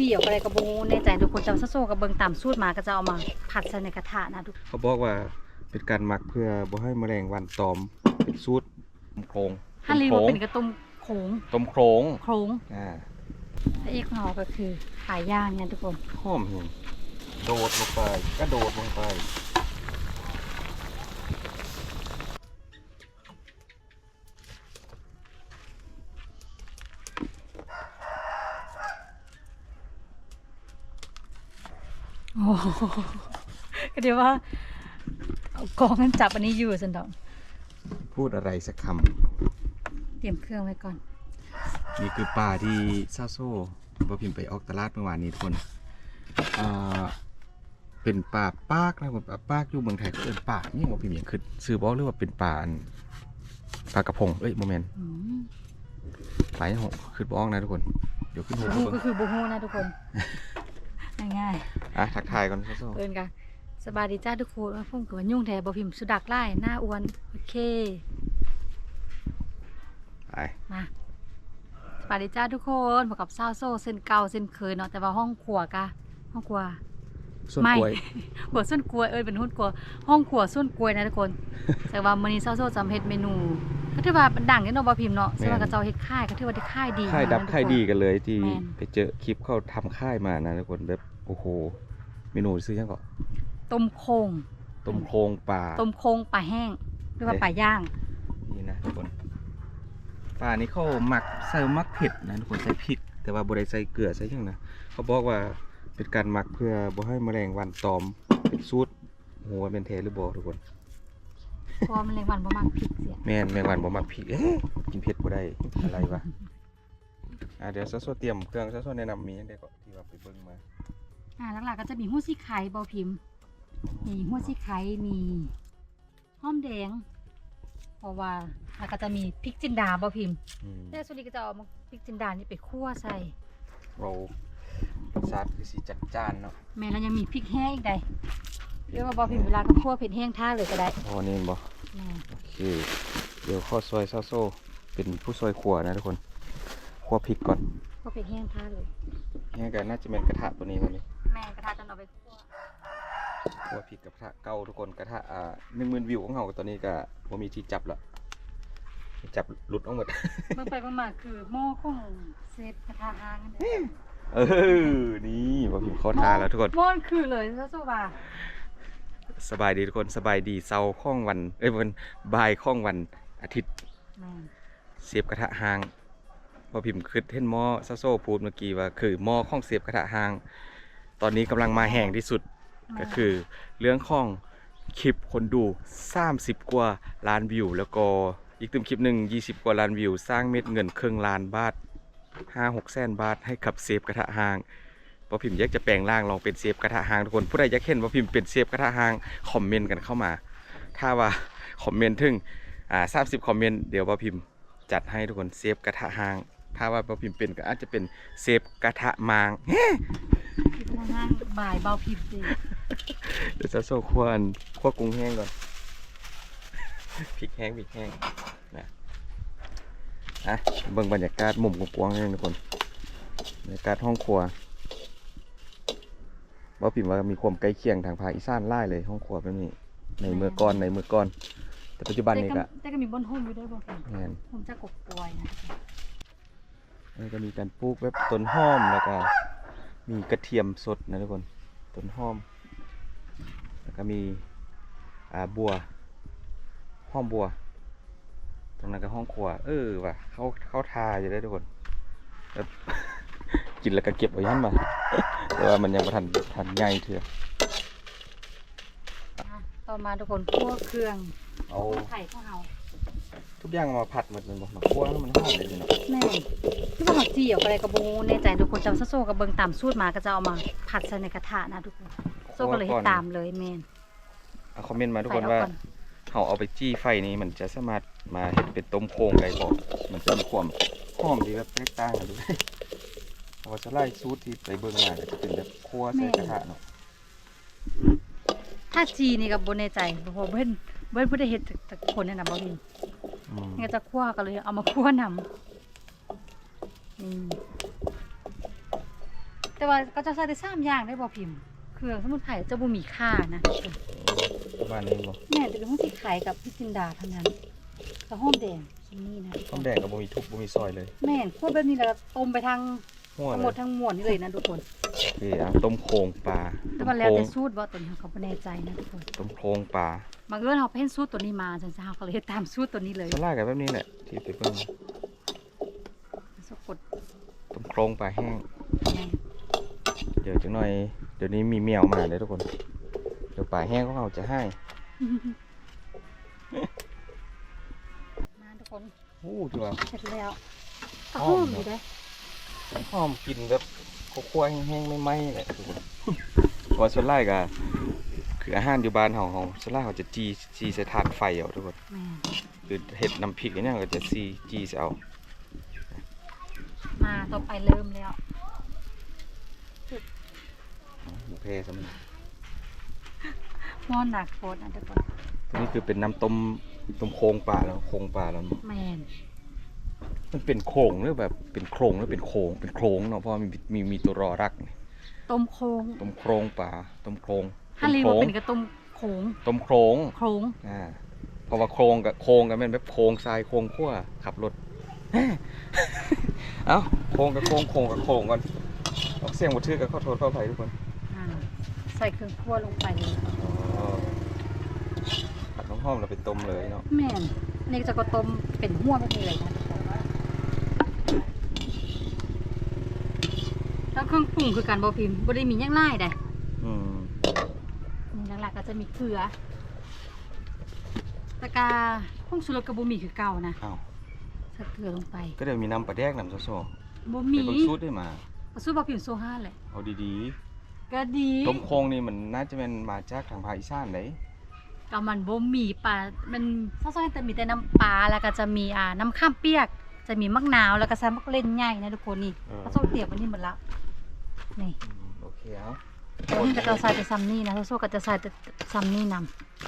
จีออกอะไรกับโบในใจทุกคนจะซะโซกับเบิงตามสูตรมาก็จะเอามาผัดใส่ในกระทะนะทุกเขาบอกว่าเป็นการหมักเพื่อบ่ให้แมลงวันตอมเป็นสูตรต้มโครงถ้ารีต้ว่ามโครเป็งนกระต้มโขงต้มโครงโครงอ่าและอีกของเราก็คือขายย่างเนี่ยทุกคนหอมเห็นโดดลงไปกระโดดลงไป ก็เดี๋ยวว่าเอากองกันจับอันนี้อยู่สันดอกพูดอะไรสักคเตรียมเครื่องไว้ก่อนำนี่คือปลาที่ซาโซ่บ่พิมพ์ไปออกตลาดเมื่อวานนี้ทุกคนอ่าเป็นปลาปากนะผมปลาปากอยู่เมืองไทยเขาเอิ้นปลานี่บ่พิมพ์อย่างคือซื้อบอกหรือว่าเป็นปลาอันปลากระพงเอ้ยโมเมนอืมปลาอย่างหกคือบอกนะทุกคนเดี๋ยวขึ้นหูบูเบิ่งก็คือบูฮูนะทุกคน ง่ายอะทักทายก่อนซาโซ่ๆเอินกันสบายดีจ้าทุกคนว่าพุ่มกับว่ายุ่งแท้บอพิมพ์สุดักไล่หน้าอ้วนโอเคไปมาสวัสดีจ้าทุกคนพบกับซาวโซ่เส้นเก่าเส้นเคยเนาะแต่ว่าห้องครัวกะห้องครัว ส่วนไม่กล้วยหัวส้นกล้วยเอ้ยเป็นหุ้นกลัวห้องครัวส้นกล้วยนะทุกคน แต่ว่ามื้อนี้ซาวโซ่จำเฮ็ดเมนูก็ถือว่าเป็นดังเนี่ยเนาะบ่พิมพ์เนาะแม่นสำหรับกระเจ้าเฮ็ดค่ายก็ถือว่าได้ค่ายดีค่ายดับนะทุกค่ายคนดีกันเลยที่แม่น ไปเจอคลิปเขาทำค่ายมานะทุกคนแบบโอ้โหเมนูซื้อยังก่อนต้มโค้งต้มโครงปลา ต้มโค้งปลาแห้งหรือว่าปลาย่าง นี่นะทุกคนปลานี่เขาหมักใส่มักเผ็ดนะทุกคนใส่พริก แต่ว่าบ่ได้ใส่เกลือใส่หยังนะเขาบอกว่า เป็นการหมักเพื่อบ่ให้แมลงวันตอมเป็นสูตรโอ้โหเป็นแท้หรือบ่ทุกคนเพราะว่ามันแรงวันบ่มักพริกเสียแม่นแมงวันบ่มักพริกเอ๊ะกินเผ็ดบ่ได้อะไรวะอะเดี๋ยวซะโซเตรียมเครื่องซะโซแนะนำมีอันใดก็ที่ว่าไปเบิ่งมาอ่าหลักๆก็จะมีหัวซี่ไข่บ่พิมพ์ มีหัวซี่ไข่มีหอมแดง เพราะว่าแล้วก็จะมีพริกจินดาบ่พิมพ์อืมแต่สุริก็จะเอามาพริกจินดานี่ไปคั่วใส่เรา รสชาติคือสีจัดจ้านเนาะแม่แล้วยังมีพริกแห้งอีกใดเรียกว่าบ่พิมพ์เวลาก็คั่วเผ็ดแห้งท่าเลยก็ได้อ๋อนี่เห็นบ่แม่โอเค เดี๋ยวข้อซอยซาโซ่เป็นผู้ซอยขัวนะทุกคนขัวพริกก่อนคั่วเผ็ดแห้งท่าเลยนี่กันน่าจะเป็นกระทะตัวนี้ตัวนี้แม่กระทะจะเอาไปคั่วขัวพริกกับกระทะเก่าทุกคนกระทะอ่าหนึ่งหมื่นวิวของเราตอนนี้ก็บ่มีที่จับละจับหลุดออกหมดเมื่อไปเมื่อมาคือหม้อของเซฟกระทะหางนั่นเอง เออ นี่บ่พิมพ์เข้าทาแล้วทุกคนหม้อคือเลยซะสุว่าสบายดีทุกคนสบายดีเซาข้องวัน เอ้ยวันบ่ายข้องวันอาทิตย์แม่เสียบกระทะหางพอพิมพ์คือเห็นหม้อซาโซ่พูดเมื่อกี้ว่าคือหม้อข้องเสียบกระทะหาง ตอนนี้กำลังมาแห่งที่สุดก็คือเรื่องของคลิปคนดู 30 กว่าล้านวิว แล้วก็อีกตึมคลิปหนึ่ง20 กว่าล้านวิว สร้างเม็ดเงินครึ่งล้านบาท 5-6แสนบาทให้กับเซฟกระทะหางพอพิมพ์อยากจะแปลงร่างลองเป็นเซฟกระทะหางทุกคนผู้ใดอยากเห็นว่าพิมพ์เป็นเซฟกระทะหางคอมเมนต์กันเข้ามา ถ้าว่าคอมเมนต์ถึงอ่า30คอมเมนต์เดี๋ยวว่าพิมพ์จัดให้ทุกคนเซฟกระทะหาง ถ้าว่าว่าพิมพ์เป็นก็อาจจะเป็นเซฟกระทะมางที่พนักงานบ่ายเบาพิมพ์สิเดี๋ยวจะโซ่คั่วอันคั่วกุ้งแห้งก่อนพริกแห้งพริกแห้งนะ อะเบิ่งบรรยากาศมุมกว้างๆให้ทุกคนบรรยากาศห้องครัวว่าพิมพ์ว่ามีความใกล้เคียงทางภาคอีสานไล่เลยห้องครัวแบบนี้ในเมื่อก่อนในเมื่อก่อน แต่ปัจจุบันนี้ก็แต่ก็มีบนโฮมอยู่ด้วยบ่พิมพ์แม่นโฮมจะกบกวยนะแล้วก็มีการปลูกแบบต้นหอมแล้วก็มีกระเทียมสดนะทุกคนต้นหอม แล้วก็มีอ่าบัวหอมบัว ตรงนั้นก็ห้องครัว เออว่ะเขาเขาทาอยู่ได้ทุกคนแบบกินแล้วก็เก็บไว้ยันมาแต่ว่ามันยังไม่ทันทันใหญ่เถื่ออะต่อมาทุกคนคั่วเครื่องเอาไข่ของเฮาทุกอย่างเอามาผัดหมดเลยบอกมาคั่วให้มันหอมเลยเนาะแม่ที่ว่าเขาจีออกอะไรกับโบในใจทุกคนจำซะโซกับเบิงตามสูตรมาก็จะเอามาผัดใส่ในกระทะนะทุกคนโซก็เลยเฮ็ดตามเลยแม่นเอาคอมเมนต์มาทุกไฟคนเอาว่าก่อน เขาเอาไปจี้ไฟนี้มันจะสามารถมาเห็ดเป็นต้มโค้งได้บอกมันจะมีความหอมดีแบบแตกต่างกันด้วยเพราะว่าจะไล่ซูตรที่ไปเบิ่งมาก็จะเป็นแบบคั่วใส่กระทะเนาะถ้าจีนี่กับโบในใจเพราะเบิ้นเบิ้นผู้ได้เฮ็ดแต่คนเนี่ยนะบ่มีอืมงั้นจะคั่วก็เลยเอามาคั่วนำนี่แต่ว่าก็จะใส่ได้สามอย่างได้บ่พิมพ์ เครื่องสมุนไพรจะบ่มีค่านะทุกคน ประมาณนี้บ่แม่จะเป็นหุ้นที่ขายกับพี่จินดาเท่านั้นกับหอมแดงชิ้นนี้นะทุกคต้มนแดงกับบ่มีทุบบ่มีซอยเลยแม่นคั่วแบบนี้แล้วก็ต้มไปทางหัวทั้งเลหมดยทั้งมวลนี่เลยนะทุกคนโอเคอะต้มโครงปลาแต่ต้มว่าโคแล้วรงแต่สูตรบ่ตัวนี้เขาบ่แน่ใจนะทุกคนต้มโครงปลาบางเอิญเขาเพ่นสูตรตัวนี้มาจังซี่เฮาก็เลยเฮ็ดตามสูตรตัวนี้เลยสลายกับแบบนี้แหละที่ไปเบิ่งสะกดต้มโครงปลาแห้งแม่เดี๋ยวจังหน่อยเดี๋ยวนี้มีแมวมาเลยทุกคน เดี๋ยวปลาแห้งของเราจะให้ มาทุกคนโอ้ดูว่าเสร็จแล้วก็หหออมมเนออะยู่เด้หอมกลินแบบคั่วๆแห้งๆไม่ไหม้แหละทุกคนเพราะว่าส่วนไล่ก็คืออาหารอยู่บ้านเฮาเฮาส่วนไล่เขาจะจีจีใส่ถาดไฟเอาทุกคนแม่คือเห็ดน้ำพริกอันเนี้ยก็จะซีจีใส่เอามาต่อไปเริ่มแล้วโอเคสมันห ม้อหนักโคตรนะทุกคนตัวนี้คือเป็นน้ำต้มต้มโครงปลาแล้วโครงปลาแล้วแม่นมันเป็นโครงหรือแบบเป็นโครงหรือเป็นโครงเป็นโครงเนาะเพราะว่ามีมีมีตัวรอรักนี่ต้มโค้งต้มโครงปลาต้มโครงถ้าเรียกโครว่างเป็นกระต้มโค้งต้มโครงโค้งอ่าเพราะว่าโครงกับโครงกันเป็นแบบโครงทรายโครงขั้วขับรถเอ้าโครงกับโครงโครงกับโครงก่อนออกเสียงบ่ถือกับขอโทษขออภัยทุกคนอ่าใส่เครื่องคั่วลงไปเลยอ๋อผัด น้ำหอมเราไปต้มเลยเนาะแม่นนี่จะก็ต้มเป็นหัวแบบนี้เลยนะทุกคนแล้วเครื่องปรุงคือการบอพิมพ์บ่ได้มีอย่างไรใดอืมนี่หลักๆก็จะมีเกลือตะกาพงสุรสกับบ่มีคือเก่านะอ้าวใส่เกลือลงไป ก็เดี๋ยวมีน้ำปลาแดกน้ำซอสบ่ๆมีเป็นบางชุดได้มาสู้บ่พิมพ์โซฮาเลยเอาดีก็ดีๆต้มโครงนี่มันน่าจะเป็นมาจากทางภาคอีสานเลย ก็มันบ่มีปลา มันซอสๆแต่มีแต่น้ำปลาแล้วก็จะมีอ่าน้ำข้ามเปียก จะมีมะนาวแล้วก็ใส่มะเล่นใหญ่นะทุกคนนี่เออซอสเตียบอันนี้หมดละนี่อืมโอเคเอาตัวนี้ก็จะใส่แต่ซัมนี่นะซอสก็จะใส่แต่ซัมนี่น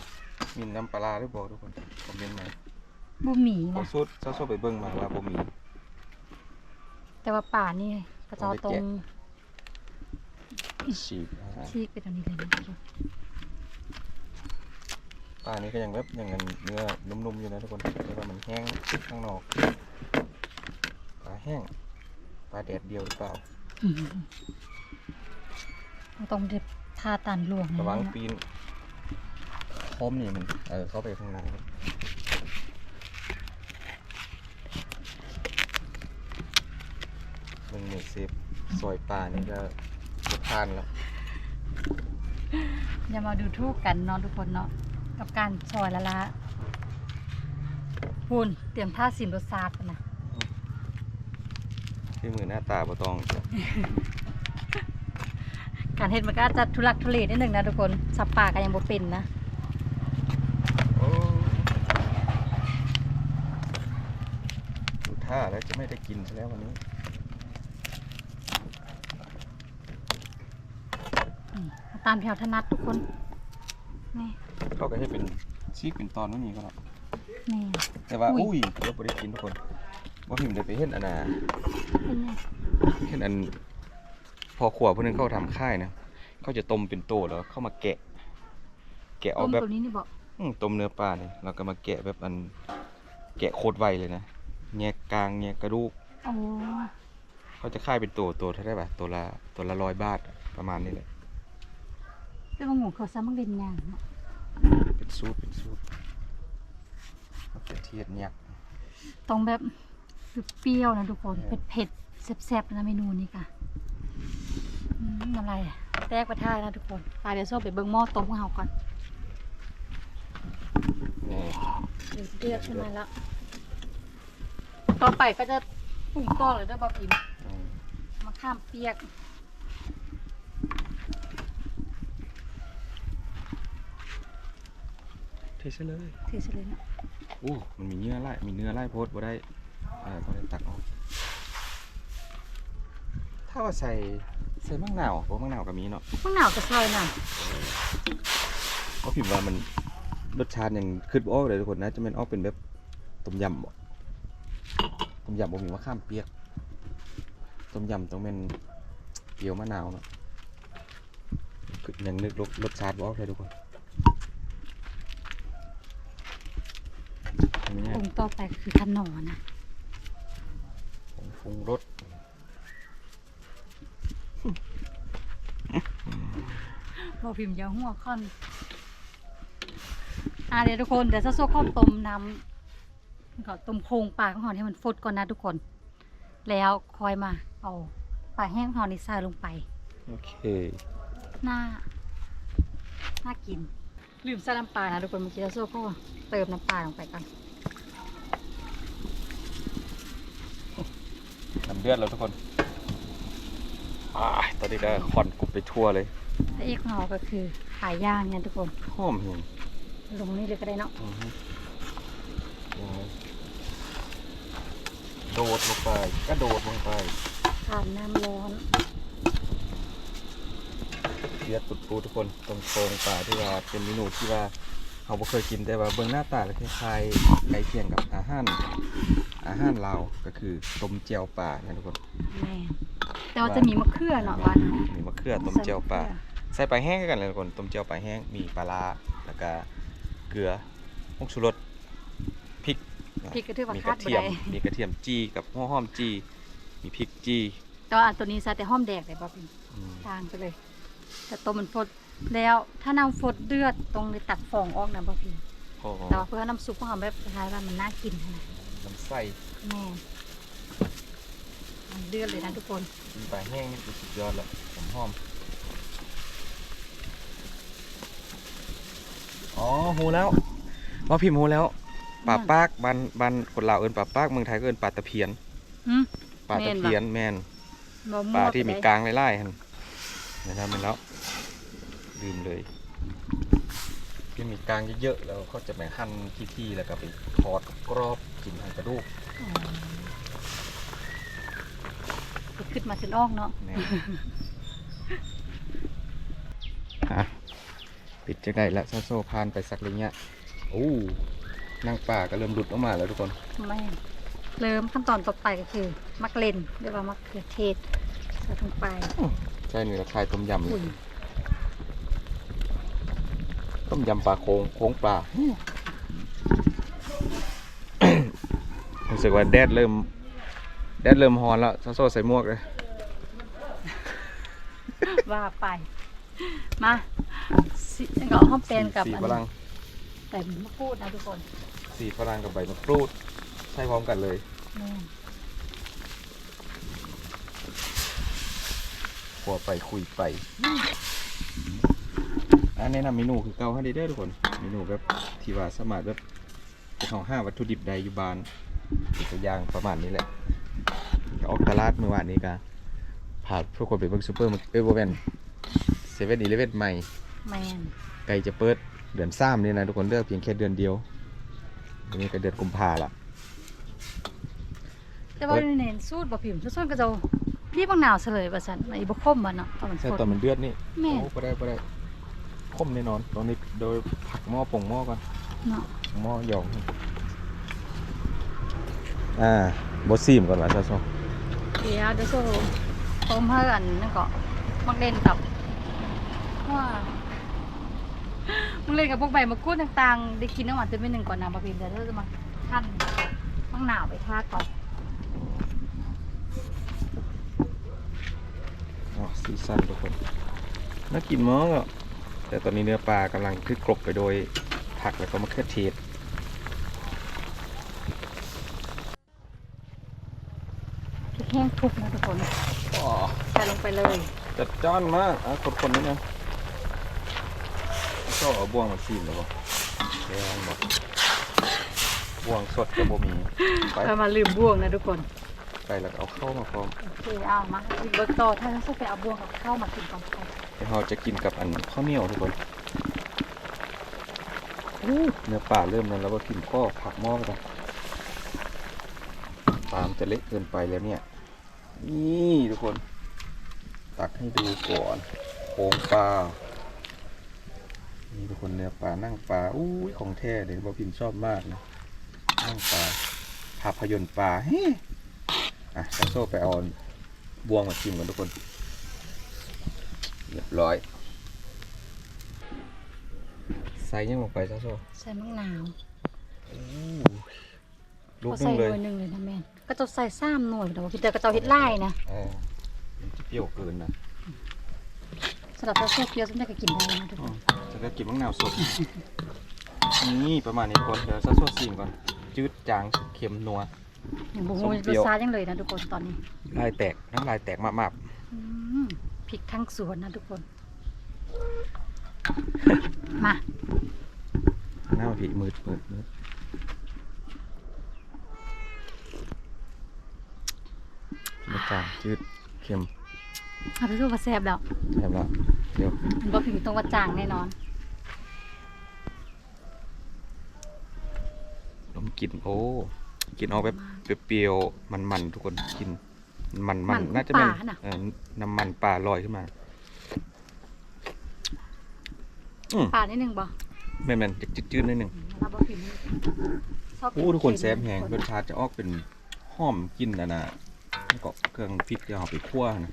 ำมีน้ำปลาร้าหรือบอกทุกคนคอมเมนต์มาบ่มีเอานะสุดซอสๆไปเบิ่งมาว่าบ่มี แต่ว่าป่านี่ก็จะเอาตรงฉีกอ่าชีกไปตรงนี้เลยนะทุกคน ปลานี้ก็ยังแบบยังเนื้อนุ่มๆอยู่นะทุกคนแต่ว่ามันแห้งข้างนอกปลาแห้งปลาแดดเดียวหรือเปล่าอืมเอาตรงเด็บทาตันหลวงระวังนี่นะปีนคอมนี่มันเออเข้าไปข้างในครับมึงนี่เซฟซอยปลานี่ก็จะทานแล้ว อย่ามาดูถูกกันเนาะทุกคนเนาะ กับการซอยละละพูนเตรียมท่าสินรสชาติกันนะที่มือหน้าตาบ่ต้องการเฮ็ดมันก็อาจจะทุลักทุเลนิดนึงนะทุกคนสับปากก็ยังบ่เป็นนะโอ้ดูท่าแล้วจะไม่ได้กินซะแล้ววันนี้อืมตามแถวถนัดทุกคน นี่ เขาก็ให้เป็นชีกเป็นตอนนู้นนี่ก็แล้วนี่แต่ว่า อุ้ย อุ้ยเราบ่ได้กินทุกคนว่าพิมพ์ได้ไปเห็นอันน่ะเป็นไงเห็นอัน พอขวบเพื่อนเขาทำค่ายนะเขาจะต้มเป็นโตแล้วเข้ามาแกะ แกะเอาต้มแบบ ตัวนี้นี่บอกอืมต้มเนื้อปลาเนี่ยเราก็มาแกะแบบอัน แกะโคตรไวเลยนะแงะกลางแงะกระดูก โอ้เขาจะค่ายเป็นตัวตัวเท่าไหร่ปะตัวละตัวละร้อยบาทประมาณนี้แหละเป็นบางหมูเขาซ้ำบางเด่นยางเนาะ เป็นสูตรเป็นสูตรมะเขือเทศเนี่ย ต้องแบบเปรี้ยวๆนะทุกคนเออเผ็ดๆแซ่บๆนะเมนูนี้ค่ะอืมน้ำลายแตกประท่านะทุกคนไปเดี๋ยวโซ่ไปเบิ่งหม้อต้มของเราก่อนนี่เดือดเดือดขึ้นมาแล้ว ต่อไปก็จะปรุงต่อเลยด้วยบะพิมอืมมะข้ามเปียก เทใช่เลยถือเฉลยนะอู้มันมีเนื้อไล่มีเนื้อไล่โพดบ่ได้เออต้องได้ตักออก ถ้าว่าใส่ใส่มะนาวเพราะมะนาวก็มีเนาะมะนาวกระซอยน่ะก็พิมพ์ว่ามันรสชาติยังคืดบ่ออกเลยทุกคนนะจะเป็นออกเป็นแบบต้มยำบ่ต้มยำบ่มีมะขามเปียกต้มยำต้องเป็นปรี้ยวมะนาวเนาะคือยังนึกรสรสชาติบ่ออกเลยทุกคน อันนี้ปรุงต่อไปคือขนอนะผงปรุงรสบอพิมพ์อยาหัวค่อนอ่าเดี๋ยวทุกคนเดี๋ยวจะโซ่ข้าวต้มน้ำก็ต้มโครงปลาของเราให้มันฟดก่อนนะทุกคน แล้วคอยมา เอาปลาแห้งของเรานี่ใส่ลงไป โอเคน่าน่ากิน ลืมใส่น้ำปลานะทุกคนเมื่อกี้เราโซ่ก็เติมน้ำปลาลงไปก่อน น้ำ เดือดแล้วทุกคนอ่าตอนนี้ก็คอนกรุบไปทั่วเลยพระเอกของเราก็คือขายย่างเนี่ยทุกคนหอมเห็นลงนี่เลยก็ได้เนาะอือฮึอย่างนี้โดดลงไปกระโดดลงไปผ่านน้ำร้อนเดือดปุดปูทุกคนตรงโครงปลาที่ว่าเป็นเมนูที่ว่า เราบ่เคยกินแต่ว่าเบิ่งหน้าตาแล้วคล้ายๆใกล้เคียงกับอาหารอาหารลาวก็คือต้มเจียวปลานะทุกคนแม่แต่ว่าจะมีมะเขือเนาะวันมีมะเขือต้มเจียวปลาใส่ปลาแห้งกันเลยทุกคนต้มเจียวปลาแห้งมีปลาร้าแล้วก็เกลือผงชูรสพริกพริกก็ถือว่ามีคากดระบ่เทียมได้มีกระเทียมจีกับหัวหอมจี มีพริกจีแต่ว่าอันตัวนี้ใส่แต่หอมแดงเลยบ่พี่อืม ทางไปเลย แต่ตัวมันฟด แล้วถ้าน้ำฟดเดือดตรงในตัดฟองออกนะบ่พี่โอ้โหแต่ว่าเพื่อน้ำซุปของเราแบบคล้ายๆว่ามันน่ากินนะน้ำใส่แม่มันเดือดเลยนะทุกคนมีปลาแห้งนี่คือสุดยอดแล้วหอมหอมอ๋อหูแล้วว่าพิมพ์หูแล้วปลาปากบันบันคนลาวเอิ้นปลาปากเมืองไทยก็เอิ้นปลาตะเพียนหืม ปลาตะเพียนแม่นบ่ปมั่ลาวที่มีไปกลางไล่ๆหั่นนะครับมันแล้ว ลืมเลยที่มีกลางเยอะๆแล้วเขาจะไปหั่นที่ๆแล้วก็ไปทอดกรอบกินทางกระดูกอ๋อไปขึ้นมาจนออกเนาะแน่ฮะปิดจะได้แล้วโซโซพานไปสักระยะโอ้นั่งป่าก็เริ่มหลุดออกมาแล้วทุกคนแม่เริ่มขั้นตอนต่อไปก็คือ มักเลนเรียกว่ามักเขือเทศใส่ลงไปใช่นี่ละคายต้มยำอุ่น ต้มยำปลาโค้งโค้งปลา รู้สึกว่าแดดเริ่ม แดดเริ่มฮอนแล้วโซโซใส่หมวกเลย ว่าไป มาสิก็ห้อมแปนกับสีอันฝรั่ง แต่มะกรูดนะทุกคนสีฝรั่งกับใบมะกรูด ใช้พร้อมกันเลยแม่นขัวไปคุยไป อันแนะนำเมนูคือเกาให้ได้เด้อทุกคนเมนูแบบที่ว่าสามารถแบบเขาห้าวัตถุดิบใดอยู่บ้านเป็นตัวอย่างประมาณนี้แหละก็ออกตลาดเมื่อวานนี้ก็พาทุกคนไปเบิ่งซูเปอร์มาร์เอ้ยบ่แม่นเซเว่นอีเลเว่นใหม่แม่นไกลจะเปิดเดือนสามนี่นะทุกคนเลือกเพียงแค่เดือนเดียวอันนี้ก็เดือนกุมภาละแต่ว่าในสูตรบ่พิมพ์ทุกส่วนก็จะรีบบางหนาวเฉลยว่าซั่นไอ้บ่คมบ่เนาะตอนมันใช่สดตอนมันเดือดนี่แม่นโอ้บ่ได้บ่ได้ คมแน่นอนตอนนี้โดยผักหม้อปงหม้อก่อนเนาะหม้อหยองอ่าบดซีมก่อนว่าซะซอเดี๋ยวเดี๋ยวโซ่ต้มเฮือนนั่นก็มักเล่นกับว่ามักเล่นกับพวกใบมะกรูดต่างๆได้กินน้ำหวานเต็มไปหนึ่งก่อนนะบ่พิมพ์เดี๋ยวเราจะมาคั่นบางหนาวไปทาก่อนอ๋อซีซั่นทุกคนน่ากินมากอะ แต่ตอนนี้เนื้อปลากำลังคือกรบไปโดยผักแล้วก็มะเขือเทศพริกแห้งทุบนะทุกคนอ๋อใส่ลงไปเลย จัดจ้านมากอะคนๆนิดนึงก็เอาบ่วงมาซีมแล้วบ่แกงบ่บ่วงสดกับบ่มีไปเรามาลืมบ่วงนะทุกคน ไปแล้วก็เอาเข้ามาพร้อมโอเคเอามาอีกเบิกต่อถ้าเราจะไปเอาบ่วงกับข้าวมากินก่อน เดี๋ยวเราจะกินกับอันข้าวเหนียวทุกคนเนื้อปลาเริ่มนั้นแล้วว่ากินก็ผักหม้อกันปลามจะเล็กเกินไปแล้วเนี่ย นี่ทุกคน ตักให้ดูก่อนโครงปลานี่ทุกคนเนื้อปลานั่งปลาอู้ยของแท้เด็กบอพินชอบมากนะนั่งปลาภาพยนตร์ปลาเฮ้อะซาโซ่ไปเอาบวงมาชิมกันทุกคน เรียบร้อย ใส่ยังลงไปซะโซ่ใส่มะนาวลูกเขานึใส่งหเลยน่วยหนึ่งเลยนะแม่นก็จะใส่ซ้ำหน่วยแต่ว่าพี่เตอร์ก็จะเฮ็ดไล่นะเออมันจะเปรี้ยวเกินนะสำหรับซอสเปรี้ยวฉันได้ก็กินได้นะทุกอืคนมจะได้กินมะนาวสด นี่ประมาณนี้ทุกคนเดี๋ยวซะโซ่ซีมก่อน จืดจางเค็มนัว อย่างบุส้้มงเปรี้รสยวชาติยังเลยนะทุกคนตอนนี้ ลายแตกน้ำลายแตกมากอืมพ ริกทั้งสวนนะทุกคน มาๆหน้าผีมืดมืดมืดรสจางจืดเค็มเอาไปดูว่าแซ่บแล้วแซ่บแล้วเดี๋ยวมันบ่ผิงตรงว่าจางแน่นอนลมกลิ่นโอ้กลิ่นออกแบบเปรี้ยวๆมันๆทุกคนกิน มันๆมัมันนน่าจะเป็นป่าน่ะ เออน้ำมันปลาลอยขึ้นมา อืมปาดนิดนึงบ่แม่นๆจะจืดๆนิดนึง เราบ่ผิงชอบกิโอ้ทุกคนแซ่บแหงทุรกสชาติจะออกเป็นหอมกลินนะนะแล้วก็เครื่องพริกที่เอาไปคั่วนะ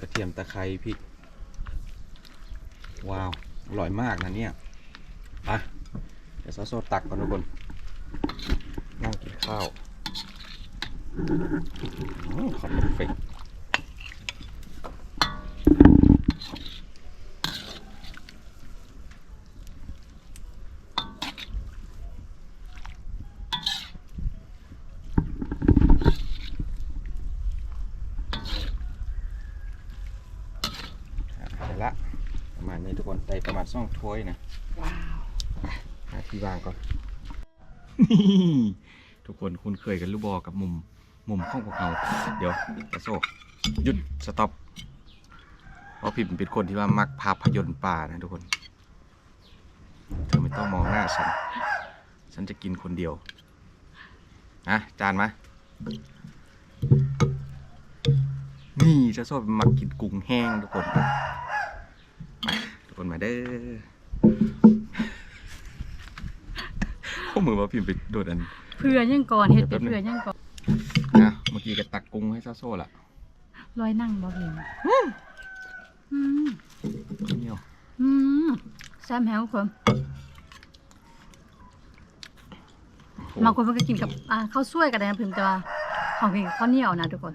กระเทียมตะไคร้พริก ว้าว อร่อยมากนะเนี่ยอะเดี๋ยวซอสโซตักก่อนทุกคน นั่งกินข้าวอืม ขอบคุณเฟกอะเดี๋ยวละประมาณนี้ทุกคนได้ประมาณสองถ้วยนะ ว้าวหาที่วางก่อน ทุกคนคุ้นเคยกันรู้บอกกับมุม มุมของพวกเราเดี๋ยวกระโซกหยุดสต็อปเพราะพิมเป็นคนที่ว่ามักภาพยนตร์ป่านะทุกคนเธอไม่ต้องมองหน้าฉัน ฉันจะกินคนเดียวนะจานมานี่จะโซ่เป็นมักกินกุ้งแห้งทุกคนมาทุกคนมาเด้อข้อมือมาพิมพ์ไปโดนอัน เพื่อยังก่อนเฮ็ดเดี๋เป็ยนวแป๊บนึงเพื่อยังก่อน กี้ก็ตักกุ้งให้ซาโซ่ละลอยนั่งบ่พิมอืมข้าวเหนียวอืมแซ่บแฮวทุกคนโอ้โหบางคนมันก็กินกับอ่าข้าวสวยกันได้นะพิมแต่ว่าของกินกับข้าวเหนียวนะทุกคน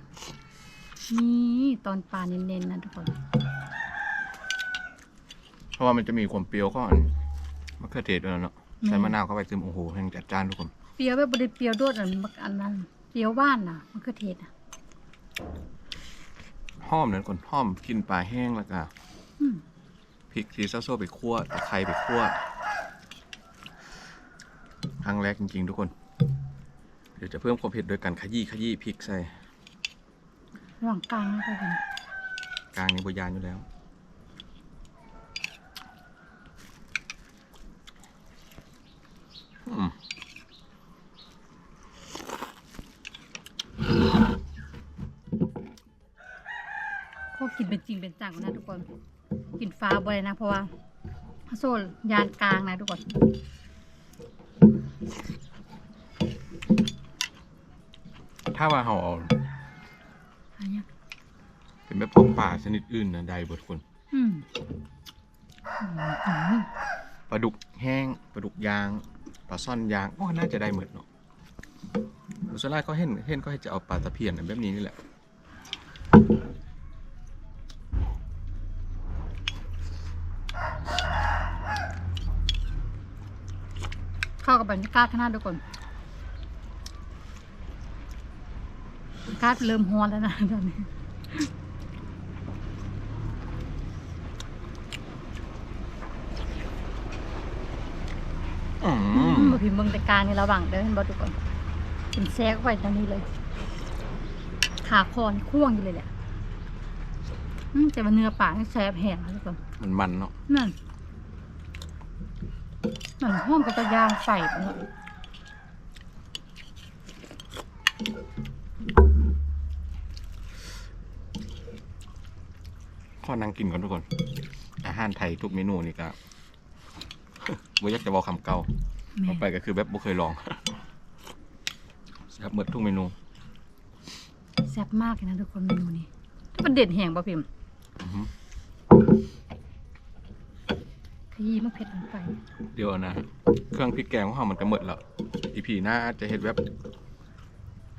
นี่ตอนปลาเน้นๆนะทุกคน เพราะว่ามันจะมีความเปรี้ยวก่อนมะเขือเทศด้วยเนาะใส่มะนาวเข้าไปซึมโอ้โหแห่งจัดจ้านทุกคน เปรี้ยวแบบบ่ได้เปรี้ยวโดดอันบักอันนั้น เปรี้ยวบ้านน่ะมันคือเทศอะหอมนะทุกคนหอมกินปลาแห้งแล้วก็อืมพริกที่ซาโซ่ไปคั่วตะไคร้ไปคั่วครั้งแรกจริงๆ ทุกคน เดี๋ยวจะเพิ่มความเผ็ดโดยการขยี้ขยี้พริกใส่ระหว่างกลางนะทุกคนกลางนี่บยานอยู่แล้ว อืม ก็กิน เป็นจริงเป็นจังนะทุกคนกินฟ้าบ่ได้นะเพราะว่าโซนยานกลางนะทุกคนถ้าว่าเราเอาอันเนี้ยเป็นแบบของป่าชนิดอื่นนะได้เบดคนอืมอืมปลาดุกแห้งปลาดุกยางปลาซ่อนยางก็น่าจะได้หมดเนาะส่วนแรกก็เห็นเห็นก็จะเอาปลาตะเพียนแบบนี้นี่แหละ เข้า กับบรรยากาศข้างหน้าทุกคนอากาศเริ่มฮ้อนแล้วนะตอนนี้อือืมมพิมพ์เมืองแต่กลางในระหว่างเดินบอทุกคนเป็นแซกไปตอนนี้เลย ขาคอนข่วงอยู่เลยแหละอืมแต่ว่าเนื้อปลานี่แซ่บแห้งนะทุกคนมันมันๆเนาะนั่นเหมือนห้อมกับตะยางใส่ไปเนาะข้อนั่งกินก่อนทุกคน อาหารไทยทุกเมนูนี่ก็บ่อยากจะบอกคำเก่าแม่เอาไปก็คือแบบบ่เคยลองแซ่บหมดทุกเมนูแซ่บมากเลยนะทุกคนเมนูนี้ถ้ามันเด็ดแห้งป่ะพิมพ์ อือหือ ตีมะเผ็ดลงไป เดี๋ยวนะ เครื่องพริกแกงของเรามันก็หมดแล้วอีพีหน้าจะเห็นแบบ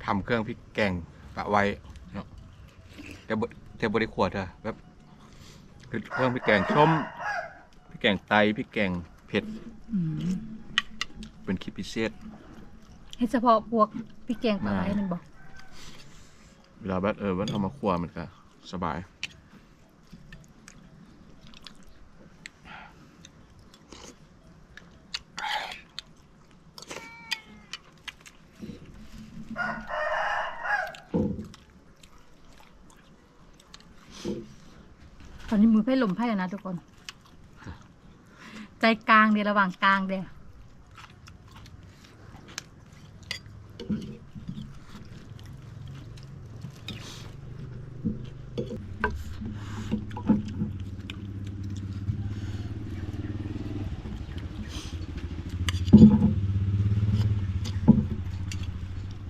ทำเครื่องพริกแกงปะไว้เนาะแต่บ่แต่บริขวดเถอะแบบคือเครื่องพริกแกงส้มพริกแกงไตพริกแกงเผ็ดอืมเป็นคลิปพิเศษเฮ็ดเฉพาะพวกพริกแกงปลาไหลมันบอก เวลาแบบเออว่าเอามาคั่วมันก็สบาย ตอนนี้มือไพ่ ลมไพ่แล้วนะทุกคน ใจกลางเดียวระหว่างกลางเดียว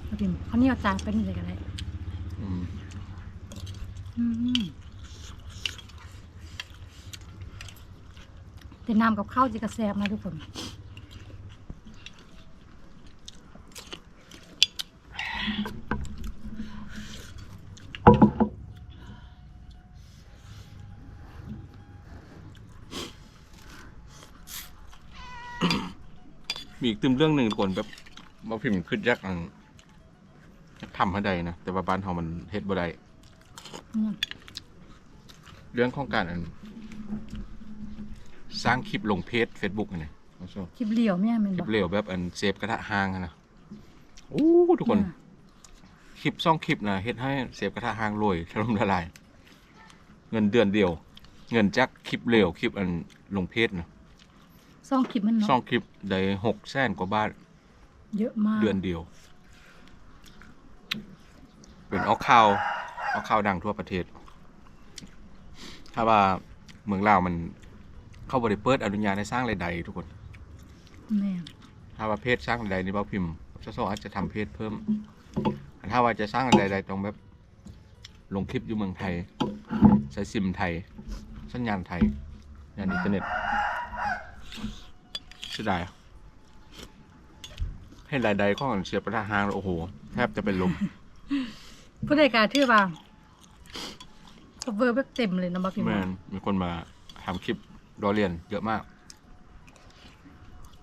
เอาพิมพ์เขาวนี่เอาจานไปนี่เลยกันเลยอืม อืม แต่น้ำกับข้าวจีกระแซบนะทุกคนมีอีกตึมเรื่องหนึ่งทุกคนแบบว่าพิมพ์ขึ้นยักษ์อันทำให้ได้นะ แต่ว่าบ้านเรามันเฮ็ดบ่ได้เนี่ยเรื่องของการอัน สร้างคลิปลงเพจ Facebook นี่เอาซะคลิปเหลี่ยวเนี่ยมันคลิบอปกเร็วแบบอันเซฟกระทะหางอะนะโอ้ทุกคนเยคลิปซ่องคลิปนะเฮ็ดให้เซฟกระทะหางรวยถล่มละลาย เงินเดือนเดียว เงินจากคลิปเร็วคลิปอันลงเพจนะซ่องคลิปมันซ่อเนาะงคลิปได้หกแสนกว่าบาทเยอะมากเดือนเดียว เป็นเอาข่าวเอาข่าวดังทั่วประเทศ ถ้าว่าเมืองลาวมัน เข้าบริเปิดอนุญาตให้สร้างรายใดทุกคน แม่ถ้าว่าเพจสร้างรายใดนี่บ่พิมพ์จะโซอาจจะทำเพจเพิ่ม ถ้าว่าจะสร้างรายใดต้องแบบ ลงคลิปอยู่เมืองไทย ใช้ซิมไทย สัญญาณไทยยานอินเทอร์เน็ตเสียดายให้รายใดข้องเสียประทาหางแล้วโอ้โห แทบจะเป็นลม ผู้ใดการที่ว่าเวอร์แบบเต็มเลยเนาะบักพิมพ์แมนมีคนมาทำคลิป รอเรียนเยอะมาก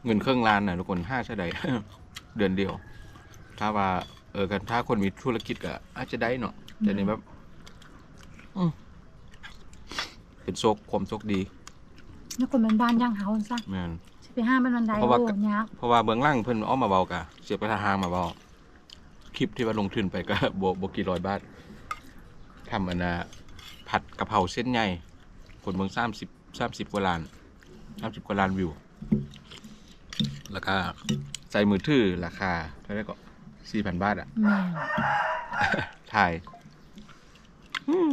เงินเครื่องล้านน่ะทุกคนห้าใช่ใดเดือนเดียว ถ้าว่า เออกันถ้าคนมีธุรกิจก็อาจจะได้เนาะแต่นี่แบบอืมเป็นโชคความโชคดีแล้วคนเป็นบ้านย่างเฮาซะแมนสิไปห้ามมันบันไดเพราะโอ้ว่ายากเพราะว่าเบื้องล่างเพิ่นเอ้อมมาเบากะเสียประทาหางมาเบาคลิปที่ว่าลงทุนไปก็บวบกี่ร้อยบาททำอันนะผัดกะเพราเส้นใหญ่คนเมืองสามสิบ สามสิบกว่าล้านสามสิบกว่าล้านวิว แล้วก็ใส่มือถือราคาเท่าไหร่ก็สี่พันบาทอะแม่ถ่ายอืม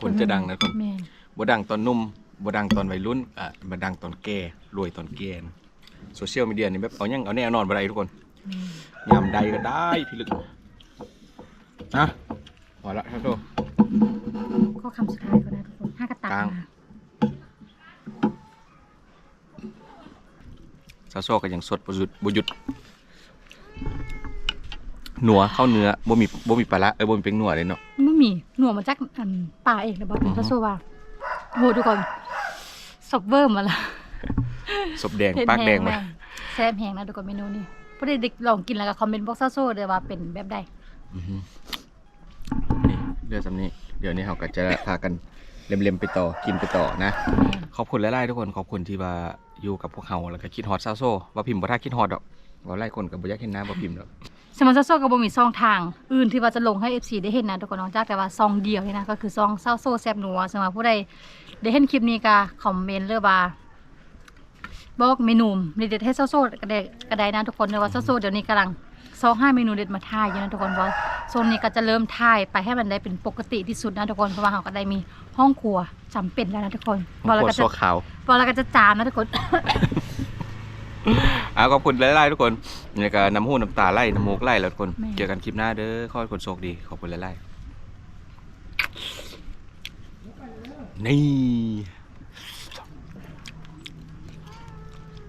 คนจะดังนะคนแม่บ่ดังตอนหนุ่มบ่ดังตอนวัยรุ่นอะบ่ดังตอนแก่รวยตอนแก่นะโซเชียลมีเดียนี่แบบเอายังเอาแน่เอานอนบ่ได้ทุกคนแม่ยามใดก็ได้พี่ลึกนะพอละครับทุกข้อคำสุดท้ายก็ได้ทุกคนห้ากระตัก ซาโซก็ยังสดบ่หยุดบ่หยุดหนัวเข้าเนื้อบ่มีบ่มีปลาร้าเอ้ยบ่มีเป็นหนัวเลยเนาะไม่มีหน่วมาจากอันป่าเองนะบักพิมพ์อือฮึก็โซว่าโอ้ทุกคนซอบเวอร์มาละศพแดงเผ็ดปากแดงแห้มาม่แซ่บแห้งนะทุกคนเมนูนี้ผู้ใดได้ลองกินแล้วก็คอมเมนต์บอกซาโซ่เลยว่าเป็นแบบใดอือฮึนี่เรื่องสำนี้ เดี๋ยวนี้เราก็จะพากันเล็มๆไปต่อกินไปต่อนะแม่นขอบคุณหลายๆทุกคนขอบคุณที่ว่า อยู่กับพวกเขาแล้วก็คิดฮอดซาโซว่าพิมพ์บ่ท่าคิดฮอดดอกว่าไล่คนกับบ่อยากเห็นหน้าบ่พิมพ์ดอกสมาซาโซ่ก็บ่มีซองทาง อื่นที่ว่าจะลงให้ FC ได้เห็นนะทุกคนน้องจากแต่ว่าซองเดียวนี่นะก็คือซองซาโซ่แซ่บนัวสำหรับผู้ใดได้เห็นคลิปนี้ก็คอมเมนต์เลยว่าบอกเมนูเด็ดให้ซาโซ่ก็ได้ก็ไดนะทุกคนเนอะว่าซาโซ่เดี๋ยวนี้กำลัง ซองห้าเมนูเด็ดมาถ่ายอยู่นะทุกคนเพราะโซนนี้ก็จะเริ่มถ่ายไปให้มันได้เป็นปกติที่สุดนะทุกคนเพราะว่าเราก็ได้มีห้องครัวจำเป็นแล้วนะทุกคนขอบเราคุก็ณจะซัวขาวพอเราก็จะจามนะทุกคนอ่าขอบคุณหลายๆทุกคนนี่ก็น้ำหูน้ำตาไหลน้ำมูกไหลแล้วทุกคนแม่เจอกันคลิปหน้าเด้อขอให้คนโชคดีขอบคุณหลายๆนี่